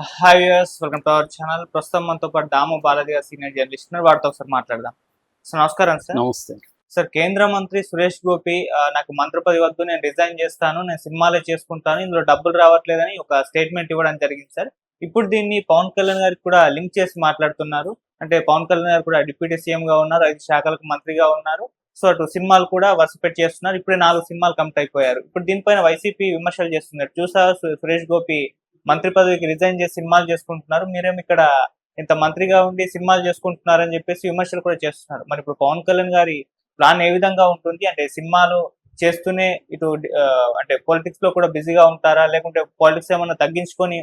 Hi viewers welcome to our channel ప్రస్తుతం మనతో పాటు దాము బాలాజీ గారు సీనియర్ జర్నలిస్ట్ ఉన్నారు. వారితో ఒకసారి మాట్లాడదాం. సార్ నమస్కారం సార్. నమస్తే. సార్ కేంద్ర మంత్రి సురేష్ గోపి నాకు మంత్రి పదవి వద్దు నేను రిజైన్ చేస్తాను నేను సినిమాలే చేసుకుంటాను ఇందులో డబ్బులు రావట్లేదని ఒక స్టేట్మెంట్ ఇవ్వడం జరిగింది సార్. ఇప్పుడు దీన్ని పవన్ కళ్యాణ్ గారికి కూడా లింక్ చేసి మాట్లాడుతున్నారు. అంటే పవన్ కళ్యాణ్ గారు కూడా డిప్యూటీ సీఎం గా ఉన్నారు ఐదు శాఖలకు మంత్రిగా ఉన్నారు. సో అటు సినిమాలు కూడా వరుస పెట్టి చేస్తున్నారు. ఇప్పుడే నాలుగు సినిమాలు కంప్లీట్ అయిపోయారు. ఇప్పుడు దీనిపైన వైసీపీ విమర్శలు చేస్తున్నారు. చూసారు సు- సురేష్ గోపి మంత్రి పదవికి రిజైన్ చేసి సినిమాలు చేసుకుంటున్నారు. మీరేమి ఇక్కడ ఇంత మంత్రిగా ఉండి సినిమాలు చేసుకుంటున్నారని చెప్పేసి విమర్శలు కూడా చేస్తున్నారు. మరి ఇప్పుడు పవన్ కళ్యాణ్ గారి ప్లాన్ ఏ విధంగా ఉంటుంది? అంటే సినిమాలు చేస్తూనే ఇటు అంటే పొలిటిక్స్లో కూడా బిజీగా ఉంటారా? లేకుంటే పాలిటిక్స్ ఏమైనా తగ్గించుకొని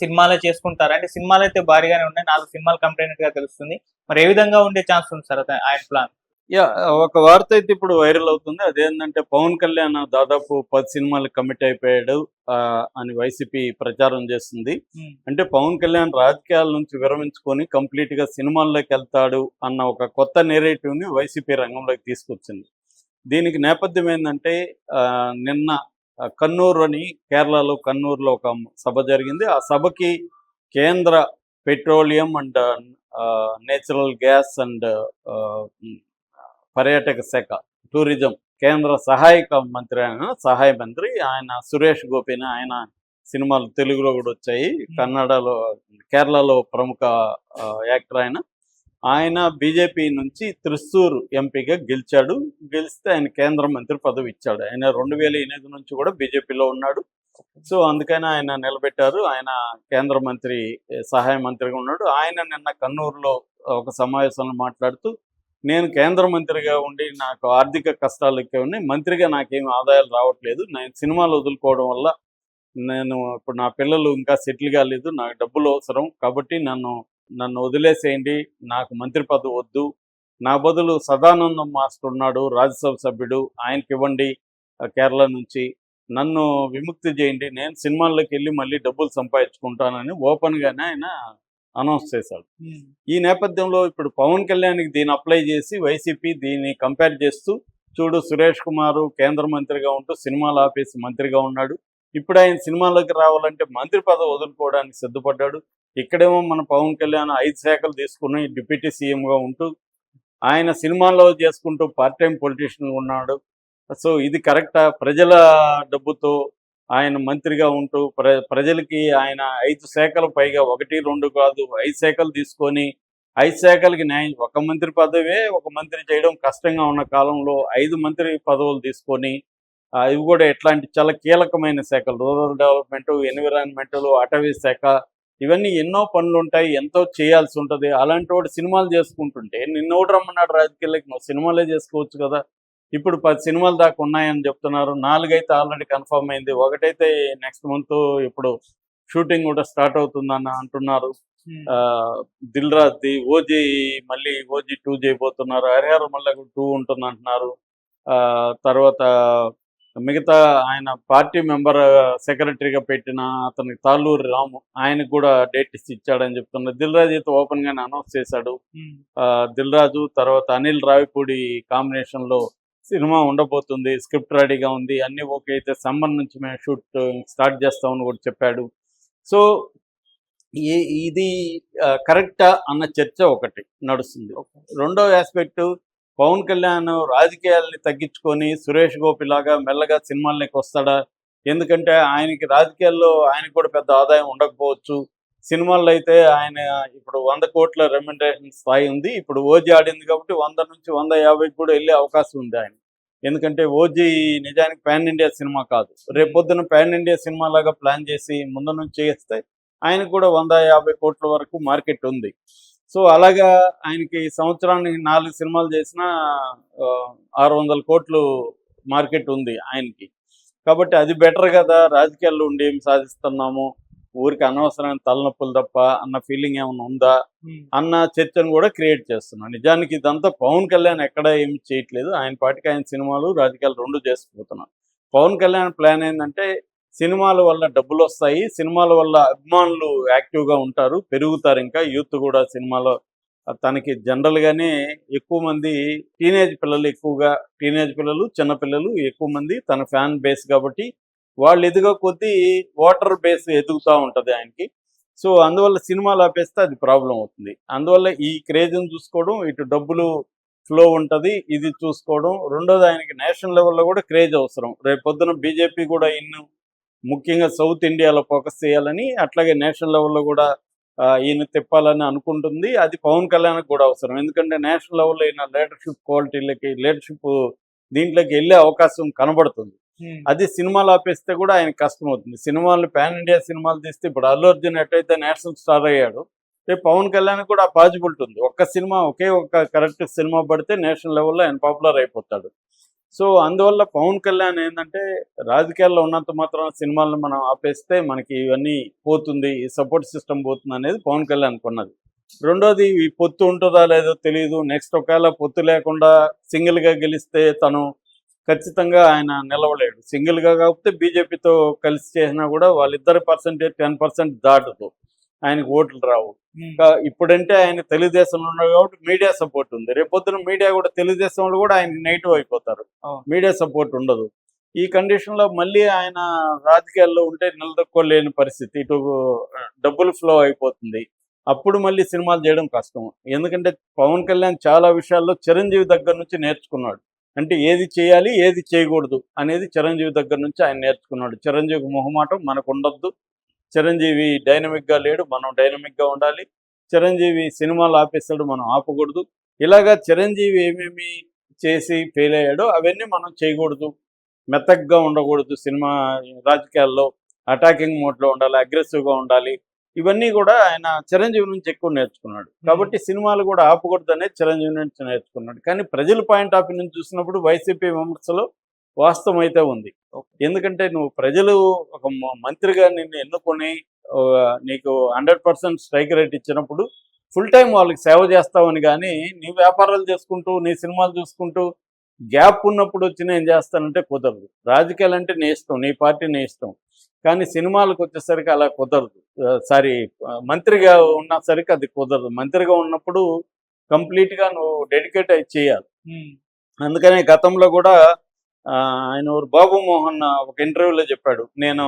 సినిమాలే చేసుకుంటారా? అంటే సినిమాలు అయితే భారీగానే ఉన్నాయి. నాలుగు సినిమాలు కంప్లైంట్గా తెలుస్తుంది. మరి ఏ విధంగా ఉండే ఛాన్స్ ఉంది సార్ ఆయన ప్లాన్? యా ఒక వార్త అయితే ఇప్పుడు వైరల్ అవుతుంది. అదేంటంటే పవన్ కళ్యాణ్ దాదాపు పది సినిమాలకు కమిట్ అయిపోయాడు అని వైసీపీ ప్రచారం చేస్తుంది. అంటే పవన్ కళ్యాణ్ రాజకీయాల నుంచి విరమించుకొని కంప్లీట్గా సినిమాల్లోకి వెళ్తాడు అన్న ఒక కొత్త నెరేటివ్ని వైసీపీ రంగంలోకి తీసుకొచ్చింది. దీనికి నేపథ్యం ఏంటంటే నిన్న కన్నూరు అని కేరళలో కన్నూరులో ఒక సభ జరిగింది. ఆ సభకి కేంద్ర petroleum and natural gas and పర్యాటక శాఖ టూరిజం కేంద్ర సహాయక మంత్రి ఆయన సహాయ మంత్రి ఆయన సురేష్ గోపిని ఆయన సినిమాలు తెలుగులో కూడా వచ్చాయి. కన్నడలో కేరళలో ప్రముఖ యాక్టర్ ఆయన. ఆయన బీజేపీ నుంచి త్రిశూర్ ఎంపీగా గెలిచాడు. గెలిస్తే ఆయన కేంద్ర మంత్రి పదవి ఇచ్చాడు. ఆయన రెండు వేల ఎనిమిది నుంచి కూడా బీజేపీలో ఉన్నాడు. సో అందుకని ఆయన నిలబెట్టారు. ఆయన కేంద్ర మంత్రి సహాయ మంత్రిగా ఉన్నాడు. ఆయన నిన్న కన్నూరులో ఒక సమావేశంలో మాట్లాడుతూ నేను కేంద్ర మంత్రిగా ఉండి నాకు ఆర్థిక కష్టాలు ఎక్కువ ఉన్నాయి. మంత్రిగా నాకేం ఆదాయాలు రావట్లేదు. నేను సినిమాలు వదులుకోవడం వల్ల నేను ఇప్పుడు నా పిల్లలు ఇంకా సెటిల్ కాలేదు. నాకు డబ్బులు అవసరం కాబట్టి నన్ను నన్ను వదిలేసేయండి. నాకు మంత్రి పదవి వద్దు. నా బదులు సదానందం మాస్టర్ ఉన్నాడు రాజ్యసభ సభ్యుడు. ఆయనకి ఇవ్వండి కేరళ నుంచి. నన్ను విముక్తి చేయండి. నేను సినిమాల్లోకి వెళ్ళి మళ్ళీ డబ్బులు సంపాదించుకుంటానని ఓపెన్గానే ఆయన అనౌన్స్ చేశాడు. ఈ నేపథ్యంలో ఇప్పుడు పవన్ కళ్యాణ్కి దీన్ని అప్లై చేసి వైసీపీ దీన్ని కంపేర్ చేస్తూ చూడు సురేష్ కుమార్ కేంద్ర మంత్రిగా ఉంటూ సినిమాలు ఆపేసి మంత్రిగా ఉన్నాడు. ఇప్పుడు ఆయన సినిమాలోకి రావాలంటే మంత్రి పదవి వదులుకోవడానికి సిద్ధపడ్డాడు. ఇక్కడేమో మన పవన్ కళ్యాణ్ ఐదు శాఖలు తీసుకుని డిప్యూటీ సీఎంగా ఉంటూ ఆయన సినిమాల్లో చేసుకుంటూ పార్ట్ టైం పొలిటీషియన్ ఉన్నాడు. సో ఇది కరెక్టా? ప్రజల డబ్బుతో ఆయన మంత్రిగా ఉంటూ ప్ర ప్రజలకి ఆయన ఐదు శాఖలు పైగా ఒకటి రెండు కాదు ఐదు శాఖలు తీసుకొని ఐదు శాఖలకి న్యాయం ఒక మంత్రి పదవే ఒక మంత్రి చేయడం కష్టంగా ఉన్న కాలంలో ఐదు మంత్రి పదవులు తీసుకొని ఇవి కూడా ఎట్లాంటి చాలా కీలకమైన శాఖలు. రూరల్ డెవలప్మెంట్ ఎన్విరాన్మెంటల్ అటవీ శాఖ ఇవన్నీ ఎన్నో పనులు ఉంటాయి ఎంతో చేయాల్సి ఉంటుంది. అలాంటి వాడు సినిమాలు చేసుకుంటుంటే నిన్న ఒకటి రమ్మన్నాడు రాజకీయాలకి నువ్వు సినిమాలే చేసుకోవచ్చు కదా. ఇప్పుడు పది సినిమాలు దాకా ఉన్నాయని చెప్తున్నారు. నాలుగైతే ఆల్రెడీ కన్ఫర్మ్ అయింది. ఒకటైతే నెక్స్ట్ మంత్ ఇప్పుడు షూటింగ్ కూడా స్టార్ట్ అవుతుందని అంటున్నారు. ఆ, దిల్ రాజ్ది ఓజీ మళ్ళీ ఓజీ టూ చేయబోతున్నారు. హరిహర మళ్ళీ టూ ఉంటుంది అంటున్నారు ఆ, తర్వాత మిగతా ఆయన పార్టీ మెంబర్ సెక్రటరీగా పెట్టిన అతని తాళ్ళూరి రాము ఆయనకు కూడా డేట్ ఇచ్చి ఇచ్చాడని చెప్తున్నారు. దిల్ రాజు అయితే ఓపెన్ గానే అనౌన్స్ చేశాడు. ఆ, దిల్ రాజు తర్వాత అనిల్ రావిపూడి కాంబినేషన్లో సినిమా ఉండబోతుంది స్క్రిప్ట్ రెడీగా ఉంది అన్ని ఓకే అయితే సమ్మర్ నుంచి మేము షూట్ స్టార్ట్ చేస్తామని కూడా చెప్పాడు. సో ఇది కరెక్టా అన్న చర్చ ఒకటి నడుస్తుంది. రెండో ఆస్పెక్ట్ పవన్ కళ్యాణ్ రాజకీయాల్ని తగ్గించుకొని సురేష్ గోపి లాగా మెల్లగా సినిమాల్లోకి వస్తాడా? ఎందుకంటే ఆయనకి రాజకీయాల్లో ఆయనకు కూడా పెద్ద ఆదాయం ఉండకపోవచ్చు. సినిమాల్లో అయితే ఆయన ఇప్పుడు వంద కోట్ల రెమ్యునరేషన్ స్థాయి ఉంది. ఇప్పుడు ఓజీ ఆడింది కాబట్టి వంద నుంచి వంద యాభైకి కూడా వెళ్ళే అవకాశం ఉంది ఆయన. ఎందుకంటే ఓజీ నిజానికి పాన్ ఇండియా సినిమా కాదు. రేపొద్దున పాన్ ఇండియా సినిమా లాగా ప్లాన్ చేసి ముందు నుంచి చేస్తే ఆయనకు కూడా వంద యాభై కోట్ల వరకు మార్కెట్ ఉంది. సో అలాగా ఆయనకి సంవత్సరానికి నాలుగు సినిమాలు చేసినా ఆ, ఆరు వందల కోట్లు మార్కెట్ ఉంది ఆయనకి. కాబట్టి అది బెటర్ కదా. రాజకీయాల్లో ఉండి ఏం సాధిస్తున్నాము? ఊరికి అనవసరమైన తలనొప్పులు తప్ప అన్న ఫీలింగ్ ఏమైనా ఉందా? అన్న చర్చను కూడా క్రియేట్ చేస్తున్నాను నిజానికి ఇదంతా పవన్ కళ్యాణ్ ఎక్కడ ఏమి చేయట్లేదు. ఆయన పాటికి ఆయన సినిమాలు రాజకీయాలు రెండు చేసుకుపోతున్నారు పవన్ కళ్యాణ్ ప్లాన్ ఏంటంటే సినిమాల వల్ల డబ్బులు వస్తాయి సినిమాల వల్ల అభిమానులు యాక్టివ్గా ఉంటారు పెరుగుతారు ఇంకా. యూత్ కూడా సినిమాలో తనకి జనరల్గానే ఎక్కువ మంది టీనేజ్ పిల్లలు ఎక్కువగా టీనేజ్ పిల్లలు చిన్న పిల్లలు ఎక్కువ మంది తన ఫ్యాన్ బేస్ కాబట్టి వాళ్ళు ఎదుగ కొద్దీ ఓటర్ బేస్ ఎదుగుతూ ఉంటుంది ఆయనకి. సో అందువల్ల సినిమాలు ఆపేస్తే అది ప్రాబ్లం అవుతుంది. అందువల్ల ఈ క్రేజ్ని చూసుకోవడం ఇటు డబ్బులు ఫ్లో ఉంటుంది ఇది చూసుకోవడం. రెండోది ఆయనకి నేషనల్ లెవెల్లో కూడా క్రేజ్ అవసరం. రేపు పొద్దున బీజేపీ కూడా ఇన్ను ముఖ్యంగా సౌత్ ఇండియాలో ఫోకస్ చేయాలని అట్లాగే నేషనల్ లెవెల్లో కూడా ఈయన తిప్పాలని అనుకుంటుంది. అది పవన్ కళ్యాణ్కి కూడా అవసరం. ఎందుకంటే నేషనల్ లెవెల్లో ఈయన లీడర్షిప్ క్వాలిటీలకి లీడర్షిప్ దీంట్లోకి వెళ్ళే అవకాశం కనబడుతుంది. అది సినిమాలు ఆపేస్తే కూడా ఆయన కష్టం అవుతుంది సినిమాలు పాన్ ఇండియా సినిమాలు తీస్తే ఇప్పుడు అల్లు అర్జున్ ఎట్టయితే నేషనల్ స్టార్ అయ్యాడు రేపు పవన్ కళ్యాణ్ కూడా పాజిబిలిటీ ఉంది ఒక్క సినిమా ఒకే ఒక కరెక్ట్ సినిమా పడితే నేషనల్ లెవెల్లో ఆయన పాపులర్ అయిపోతాడు. సో అందువల్ల పవన్ కళ్యాణ్ ఏంటంటే రాజకీయాల్లో ఉన్నంత మాత్రం సినిమాలను మనం ఆపేస్తే మనకి ఇవన్నీ పోతుంది ఈ సపోర్ట్ సిస్టమ్ పోతుంది అనేది పవన్ కళ్యాణ్ కొన్నది. రెండోది ఈ పొత్తు ఉంటుందా లేదో తెలియదు నెక్స్ట్ ఒకవేళ పొత్తు లేకుండా సింగిల్గా గెలిస్తే తను ఖచ్చితంగా ఆయన నిలవలేడు. సింగిల్గా కాకపోతే బీజేపీతో కలిసి చేసినా కూడా వాళ్ళిద్దరి పర్సెంటేజ్ టెన్ పర్సెంట్ దాటదు ఆయనకు ఓట్లు రావు. ఇప్పుడంటే ఆయన తెలుగుదేశంలో ఉన్నారు కాబట్టి మీడియా సపోర్ట్ ఉంది. రేపొద్దున మీడియా కూడా తెలుగుదేశంలో కూడా ఆయన నెగిటివ్ అయిపోతారు. మీడియా సపోర్ట్ ఉండదు. ఈ కండిషన్లో మళ్ళీ ఆయన రాజకీయాల్లో ఉంటే నిలదొక్కోలేని పరిస్థితి. ఇటు డబ్బులు ఫ్లో అయిపోతుంది. అప్పుడు మళ్ళీ సినిమాలు చేయడం కష్టం. ఎందుకంటే పవన్ కళ్యాణ్ చాలా విషయాల్లో చిరంజీవి దగ్గర నుంచి నేర్చుకున్నాడు. అంటే ఏది చేయాలి ఏది చేయకూడదు అనేది చిరంజీవి దగ్గర నుంచి ఆయన నేర్చుకున్నాడు. చిరంజీవి మొహమాటం మనకు ఉండొద్దు చిరంజీవి డైనమిక్గా లేడు మనం డైనమిక్గా ఉండాలి. చిరంజీవి సినిమాలు ఆపేస్తాడు మనం ఆపకూడదు. ఇలాగా చిరంజీవి ఏమేమి చేసి ఫెయిల్ అయ్యాడో అవన్నీ మనం చేయకూడదు. మెత్తగ్గా ఉండకూడదు సినిమా రాజకీయాల్లో. అటాకింగ్ మోడ్లో ఉండాలి అగ్రెసివ్గా ఉండాలి. ఇవన్నీ కూడా ఆయన చిరంజీవి నుంచి ఎక్కువ నేర్చుకున్నాడు. కాబట్టి సినిమాలు కూడా ఆపకూడదు అనేది చిరంజీవి నుంచి నేర్చుకున్నాడు. కానీ ప్రజల పాయింట్ ఆఫ్ వ్యూ నుంచి చూసినప్పుడు వైసీపీ విమర్శలో వాస్తవం అయితే ఉంది. ఎందుకంటే నువ్వు ప్రజలు ఒక మంత్రిగా నిన్ను ఎన్నుకొని నీకు హండ్రెడ్ పర్సెంట్ స్ట్రైక్ రేట్ ఇచ్చినప్పుడు ఫుల్ టైం వాళ్ళకి సేవ చేస్తావని కానీ నీ వ్యాపారాలు చేసుకుంటూ నీ సినిమాలు చూసుకుంటూ గ్యాప్ ఉన్నప్పుడు వచ్చి నేను చేస్తానంటే కుదరదు. రాజకీయాలు అంటే నీ ఇష్టం నీ పార్టీ నీ ఇష్టం. కానీ సినిమాలకు వచ్చేసరికి అలా కుదరదు. సారీ మంత్రిగా ఉన్నసరికి అది కుదరదు. మంత్రిగా ఉన్నప్పుడు కంప్లీట్గా నువ్వు డెడికేట్ అయి చేయాలి. అందుకనే గతంలో కూడా ఆయన బాబు మోహన్ ఒక ఇంటర్వ్యూలో చెప్పాడు. నేను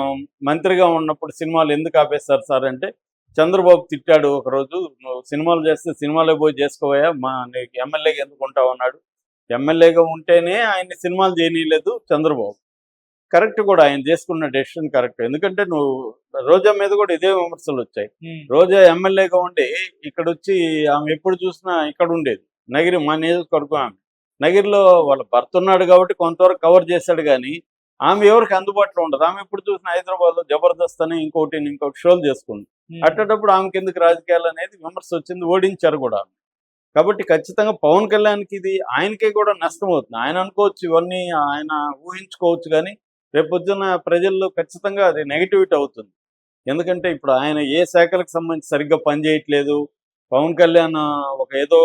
మంత్రిగా ఉన్నప్పుడు సినిమాలు ఎందుకు ఆపేస్తారు సార్ అంటే చంద్రబాబు తిట్టాడు ఒకరోజు నువ్వు సినిమాలు చేస్తే సినిమాలో పోయి చేసుకోవా మా నీకు ఎమ్మెల్యేగా ఎందుకు ఉంటావు? అన్నాడు. ఎమ్మెల్యేగా ఉంటేనే ఆయన సినిమాలు చేయనీయలేదు చంద్రబాబు. కరెక్ట్ కూడా ఆయన చేసుకున్న డెసిషన్ కరెక్ట్. ఎందుకంటే నువ్వు రోజా మీద కూడా ఇదే విమర్శలు వచ్చాయి. రోజా ఎమ్మెల్యేగా ఉండి ఇక్కడ వచ్చి ఆమె ఎప్పుడు చూసినా ఇక్కడ ఉండేది. నగిరి మా నియోజకవర్గం ఆమె. నగిరిలో వాళ్ళ భర్త ఉన్నాడు కాబట్టి కొంతవరకు కవర్ చేశాడు కానీ ఆమె ఎవరికి అందుబాటులో ఉండదు. ఆమె ఎప్పుడు చూసినా హైదరాబాద్లో జబర్దస్త్ అని ఇంకోటి ఇంకోటి షోలు చేసుకుంది. అట్టేటప్పుడు ఆమెకి ఎందుకు రాజకీయాలు అనేది విమర్శ వచ్చింది ఓడించారు కూడా కాబట్టి ఖచ్చితంగా పవన్ కళ్యాణ్కి ఇది ఆయనకే కూడా నష్టం అవుతుంది. ఆయన అనుకోవచ్చు ఇవన్నీ ఆయన ఊహించుకోవచ్చు కానీ రేపొద్దున ప్రజల్లో ఖచ్చితంగా అది నెగిటివిటీ అవుతుంది. ఎందుకంటే ఇప్పుడు ఆయన ఏ శాఖలకు సంబంధించి సరిగ్గా పనిచేయట్లేదు పవన్ కళ్యాణ్ ఒక ఏదో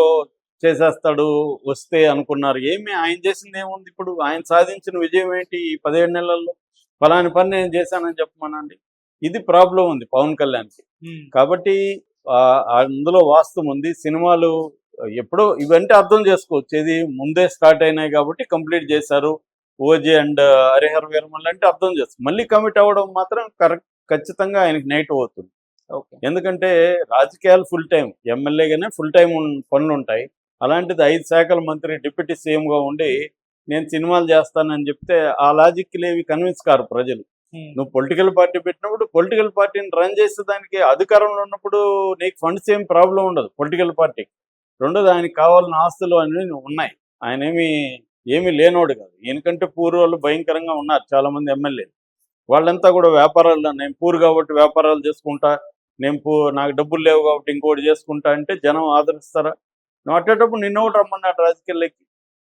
చేసేస్తాడు వస్తే అనుకున్నారు. ఏమి ఆయన చేసింది ఏముంది ఇప్పుడు? ఆయన సాధించిన విజయం ఏంటి ఈ పదిహేడు నెలల్లో? ఫలాని పని నేను చేశానని చెప్పమనండి. ఇది ప్రాబ్లం ఉంది పవన్ కళ్యాణ్కి. కాబట్టి అందులో వాస్తవం ఉంది. సినిమాలు ఎప్పుడో ఇవంటే అర్థం చేసుకోవచ్చు. ఇది ముందే స్టార్ట్ అయినాయి కాబట్టి కంప్లీట్ చేశారు. ఓజీ అండ్ హరిహర వీరమల్ అంటే అర్థం చేసుకో మళ్ళీ కమిట్ అవ్వడం మాత్రం కరెక్ట్ ఖచ్చితంగా ఆయనకి నెగిటివ్ అవుతుంది ఎందుకంటే రాజకీయాలు ఫుల్ టైం ఎమ్మెల్యేగానే ఫుల్ టైం పనులు ఉంటాయి. అలాంటిది ఐదు శాఖల మంత్రి డిప్యూటీ సీఎంగా ఉండి నేను సినిమాలు చేస్తానని చెప్తే ఆ లాజిక్ లేవి కన్విన్స్ కారు ప్రజలు. నువ్వు పొలిటికల్ పార్టీ పెట్టినప్పుడు పొలిటికల్ పార్టీని రన్ చేసే దానికి అధికారంలో ఉన్నప్పుడు నీకు ఫండ్స్ ఏం ప్రాబ్లం ఉండదు పొలిటికల్ పార్టీకి రెండోది ఆయనకి కావాల్సిన ఆస్తులు అనేవి ఉన్నాయి. ఆయన ఏమి ఏమీ లేనోడు కాదు. ఈయనకంటే పూర్ వాళ్ళు భయంకరంగా ఉన్నారు చాలా మంది ఎమ్మెల్యేలు. వాళ్ళంతా కూడా వ్యాపారాలు నేను పూర్ కాబట్టి వ్యాపారాలు చేసుకుంటా నేను పూ నాకు డబ్బులు లేవు కాబట్టి ఇంకోటి చేసుకుంటా అంటే జనం ఆదరిస్తారా? నువ్వు అట్టేటప్పుడు నిన్న ఒకటి రమ్మన్నాడు రాజకీయాలకి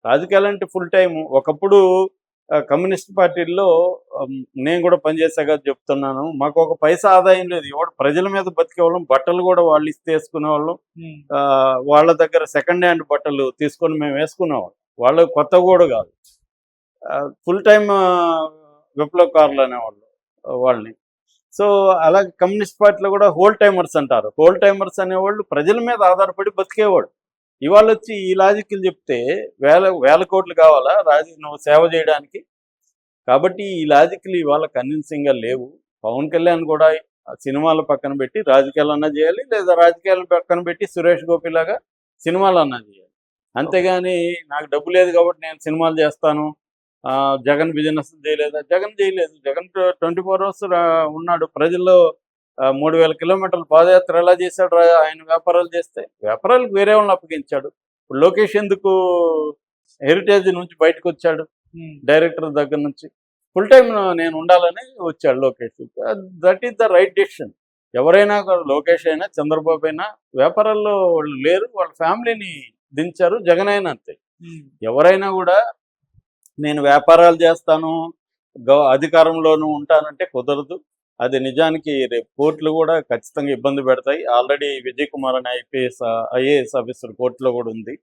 రాజకీయాలు అంటే ఫుల్ టైం ఒకప్పుడు కమ్యూనిస్ట్ పార్టీల్లో నేను కూడా పనిచేసాక చెప్తున్నాను. మాకు ఒక పైసా ఆదాయం లేదు. ఎవడు ప్రజల మీద బతికే వాళ్ళం బట్టలు కూడా వాళ్ళు ఇస్తే వేసుకునే వాళ్ళం ఉమ్, ఆ, వాళ్ళ దగ్గర సెకండ్ హ్యాండ్ బట్టలు తీసుకొని మేము వేసుకునేవాళ్ళం. వాళ్ళు కొత్త కూడా కాదు. ఫుల్ టైం విప్లవకారులు అనేవాళ్ళు వాళ్ళని. సో అలాగే కమ్యూనిస్ట్ పార్టీలో కూడా హోల్ టైమర్స్ అంటారు. హోల్ టైమర్స్ అనేవాళ్ళు ప్రజల మీద ఆధారపడి బతికేవాడు ఇవాళ వచ్చి ఈ లాజిక్లు చెప్తే వేల వేల కోట్లు కావాలా? రాజు నువ్వు సేవ చేయడానికి? కాబట్టి ఈ లాజిక్లు ఇవాళ కన్విన్సింగ్గా లేవు. పవన్ కళ్యాణ్ కూడా సినిమాలు పక్కన పెట్టి రాజకీయాలన్నా చేయాలి లేదా రాజకీయాల పక్కన పెట్టి సురేష్ గోపి లాగా సినిమాలు చేయాలి. అంతేగాని నాకు డబ్బు లేదు కాబట్టి నేను సినిమాలు చేస్తాను. జగన్ బిజినెస్ చేయలేదా? జగన్ చేయలేదు. జగన్ ట్వంటీ ఫోర్ అవర్స్ ఉన్నాడు. ప్రజల్లో మూడు వేల కిలోమీటర్ల పాదయాత్ర ఎలా చేశాడు ఆయన వ్యాపారాలు చేస్తే? వ్యాపారాలకు వేరే వాళ్ళని అప్పగించాడు. ఇప్పుడు లోకేష్ ఎందుకు హెరిటేజ్ నుంచి బయటకు వచ్చాడు? డైరెక్టర్ దగ్గర నుంచి. ఫుల్ టైం నేను ఉండాలని వచ్చాడు Lokesh. That is the right decision ఎవరైనా లోకేష్ అయినా చంద్రబాబు అయినా వ్యాపారాల్లో వాళ్ళు లేరు. వాళ్ళ ఫ్యామిలీని దించారు జగన్ అయినా అంతే ఎవరైనా కూడా నేను వ్యాపారాలు చేస్తాను గవ అధికారంలోనూ ఉంటానంటే కుదరదు. అది నిజానికి రేపు కోర్టులు కూడా ఖచ్చితంగా ఇబ్బంది పెడతాయి. ఆల్రెడీ విజయ్ కుమార్ అనే ఐపీఎస్ ఐఏఎస్ ఆఫీసర్ కోర్టులో కూడా ఉంది.